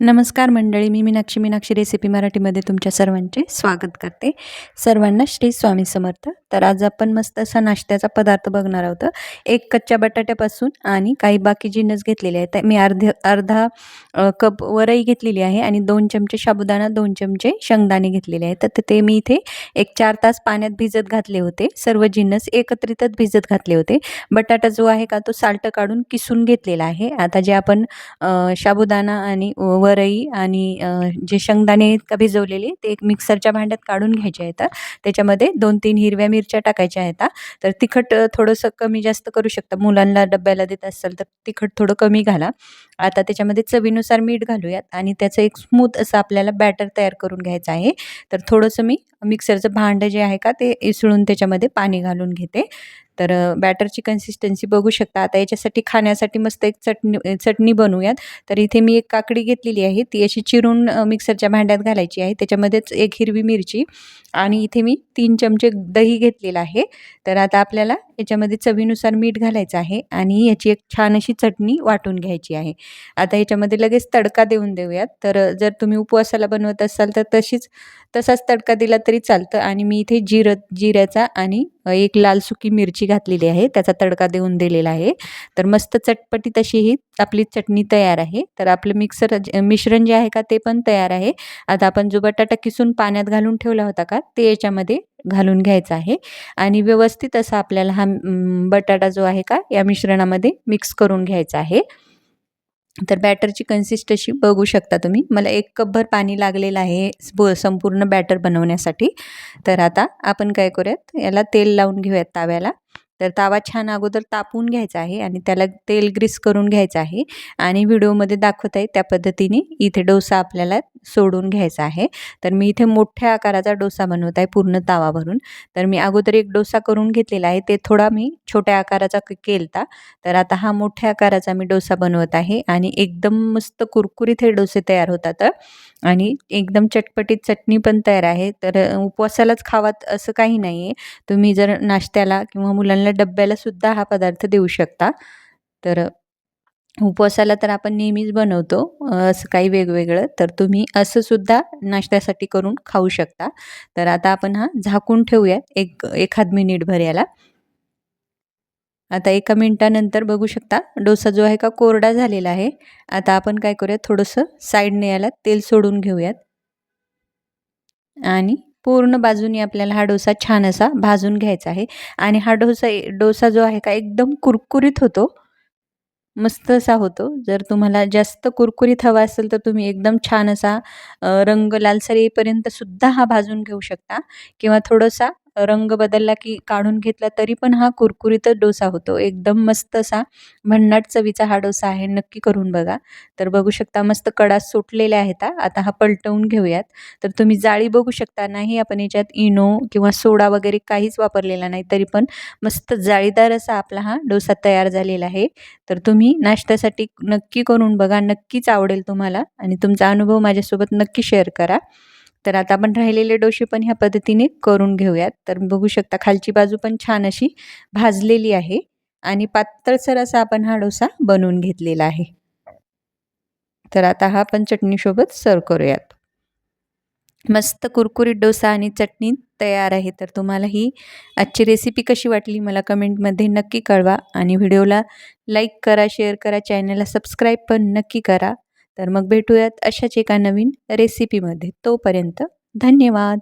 नमस्कार मंडळी मी मीनाक्षी. मीनाक्षी रेसिपी मराठीमध्ये तुमच्या सर्वांचे स्वागत करते. सर्वांना श्री स्वामी समर्थ. तर आज आपण मस्त असा नाश्त्याचा पदार्थ बघणार आहोत. एक कच्च्या बटाट्यापासून आणि काही बाकी जिन्नस घेतलेले आहेत मी अर्ध अर्धा कप वरई घेतलेली आहे आणि दोन चमचे साबुदाणा दोन चमचे शेंगदाणे घेतलेले आहेत. तर ते मी इथे एक चार तास पाण्यात भिजत घातले होते. सर्व जिन्नस एकत्रितच भिजत घातले होते. बटाटा जो आहे का तो साल्ट काढून किसून घेतलेला आहे. आता जे आपण साबुदाणा आणि वरई आणि जे शेंगदाणे का भिजवलेले ते एक मिक्सरच्या भांड्यात काढून घ्यायचे आहेत त्याच्यामध्ये दोन तीन हिरव्या मिरच्या टाकायच्या आहेत तर तिखट थोडंसं कमी जास्त करू शकता. मुलांना डब्याला देत असाल तर तिखट थोडं कमी घाला. आता त्याच्यामध्ये चवीनुसार मीठ घालूयात आणि त्याचं एक स्मूथ असं आपल्याला बॅटर तयार करून घ्यायचं आहे. तर थोडंसं मी मिक्सरचं भांडं जे आहे का ते इसळून त्याच्यामध्ये पाणी घालून घेते. तर बॅटरची कन्सिस्टन्सी बघू शकता. आता याच्यासाठी खाण्यासाठी मस्त एक चटणी चटणी बनवूयात. तर इथे मी एक काकडी घेतलेली आहे. ती अशी चिरून मिक्सरच्या भांड्यात घालायची आहे. त्याच्यामध्येच एक हिरवी मिरची आणि इथे मी तीन चमचे दही घेतलेलं आहे. तर आता आपल्याला याच्यामध्ये चवीनुसार मीठ घालायचं आहे आणि याची एक छान अशी चटणी वाटून घ्यायची आहे. आता याच्यामध्ये लगेच तडका देऊन देऊयात. तर जर तुम्ही उपवासाला बनवत असाल तर तशीच तसाच तडका दिला तरी चालतं. आणि मी इथे जिरं जिऱ्याचा आणि एक लाल सुकी मिरची घातलेली आहे त्याचा तडका देऊन दिलेला आहे. तर मस्त चटपटी तशी ही आपली चटणी तयार आहे. तर आपलं मिक्सर मिश्रण जे आहे का ते पण तयार आहे. आता आपण जो बटाटा किसून पाण्यात घालून ठेवला होता का ते याच्यामध्ये घालून घ्यायचा आहे. आणि व्यवस्थित असा आपल्याला हा बटाटा जो आहे का या मिश्रणामध्ये मिक्स करून घ्यायचा आहे. तर बॅटरची कन्सिस्टन्सी बघू शकता तुम्ही. मला एक कपभर पाणी लागलेलं आहे संपूर्ण बॅटर बनवण्यासाठी. तर आता आपण काय करूयात? याला तेल लावून घेऊयात ताव्याला. तर तावा छान अगोदर तापून घ्यायचा आहे आणि त्याला तेल ग्रीस करून घ्यायचं आहे. आणि व्हिडिओमध्ये दाखवत आहे त्या पद्धतीने इथे डोसा आपल्याला सोडून घ्यायचा आहे. तर मी इथे मोठ्या आकाराचा डोसा बनवत आहे पूर्ण तावा भरून तर मी अगोदर एक डोसा करून घेतलेला आहे. ते थोडा मी छोट्या आकाराचा केलता. तर आता हा मोठ्या आकाराचा मी डोसा बनवत आहे आणि एकदम मस्त कुरकुरीत हे डोसे तयार होतात आणि एकदम चटपटीत चटणी पण तयार आहे. तर उपवासालाच खावात असं काही नाही आहे तुम्ही जर नाश्त्याला किंवा मुलांना डब्याला सुद्धा हा पदार्थ देऊ शकता. तर उपवासाला तर आपण नेहमीच बनवतो असं काही वेगवेगळं. तर तुम्ही असं सुद्धा नाश्त्यासाठी करून खाऊ शकता. तर आता आपण हा झाकून ठेवूयात एक एखाद मिनिटभर याला आता एका मिनटानंतर बघू शकता डोसा जो आहे का कोरडा झालेला आहे. आता आपण काय करूयात थोडंसं साईडने याला तेल सोडून घेऊयात. आणि पूर्ण बाजूनी आपल्याला हा डोसा छान असा भाजून घ्यायचा आहे. आणि हा डोसा डोसा जो आहे का एकदम कुरकुरीत होतो. मस्त असा होतो. जर तुम्हाला जास्त कुरकुरीत हवा असेल तर तुम्ही एकदम छान असा रंग लालसर येईपर्यंत सुद्धा हा भाजून घेऊ शकता. किंवा थोडंसा रंग बदलला की काढून घेतला तरी पण हा कुरकुरीतच डोसा होतो. एकदम मस्त असा भन्नाट चवीचा हा डोसा आहे. नक्की करून बघा. तर बघू शकता मस्त कडा सुटलेल्या आहेत आता हा पलटवून घेऊयात. तर तुम्ही जाळी बघू शकता नाही. आपण याच्यात इनो किंवा सोडा वगैरे काहीच वापरलेला नाही. तरी पण मस्त जाळीदार असा आपला हा डोसा तयार झालेला आहे. तर तुम्ही नाश्त्यासाठी नक्की करून बघा. नक्कीच आवडेल तुम्हाला. आणि तुमचा अनुभव माझ्यासोबत नक्की शेअर करा. तर आता आपण राहिलेले डोसे पण ह्या पद्धतीने करून घेऊयात. तर बघू शकता खालची बाजू पण छान अशी भाजलेली आहे आणि पातळसर असा आपण हा डोसा बनवून घेतलेला आहे. तर आता हा आपण चटणीसोबत सर्व करूयात. मस्त कुरकुरीत डोसा आणि चटणी तयार आहे. तर तुम्हाला ही आजची रेसिपी कशी वाटली मला कमेंटमध्ये नक्की कळवा आणि व्हिडिओला लाईक करा शेअर करा चॅनलला सबस्क्राईब पण नक्की करा. तर मग भेटूयात अशाच एका नवीन रेसिपीमध्ये तोपर्यंत धन्यवाद.